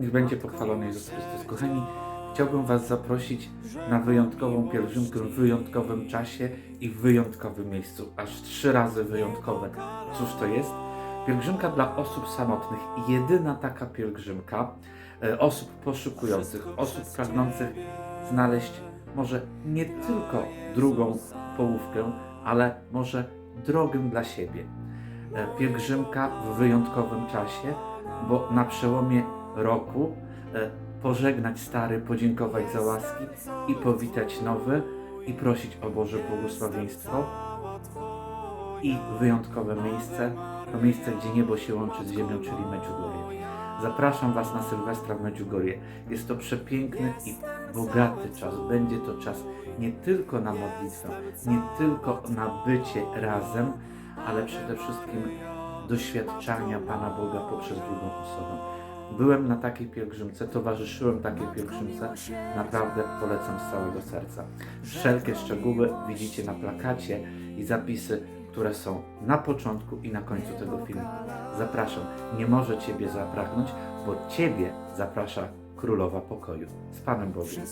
Niech będzie pochwalony Jezus Chrystus. Kochani, chciałbym Was zaprosić na wyjątkową pielgrzymkę w wyjątkowym czasie i w wyjątkowym miejscu. Aż trzy razy wyjątkowe. Cóż to jest? Pielgrzymka dla osób samotnych. Jedyna taka pielgrzymka e, osób poszukujących, osób pragnących znaleźć może nie tylko drugą połówkę, ale może drogę dla siebie. E, Pielgrzymka w wyjątkowym czasie, bo na przełomie roku e, pożegnać stary, podziękować za łaski i powitać nowy i prosić o Boże błogosławieństwo i wyjątkowe miejsce, to miejsce, gdzie niebo się łączy z ziemią, czyli Medjugorje. Zapraszam Was na Sylwestra w Medjugorje. Jest to przepiękny i bogaty czas. Będzie to czas nie tylko na modlitwę, nie tylko na bycie razem, ale przede wszystkim doświadczania Pana Boga poprzez drugą osobę. Byłem na takiej pielgrzymce, towarzyszyłem takiej pielgrzymce, naprawdę polecam z całego serca. Wszelkie szczegóły widzicie na plakacie i zapisy, które są na początku i na końcu tego filmu. Zapraszam, nie może Ciebie zabraknąć, bo Ciebie zaprasza Królowa Pokoju. Z Panem Bogiem.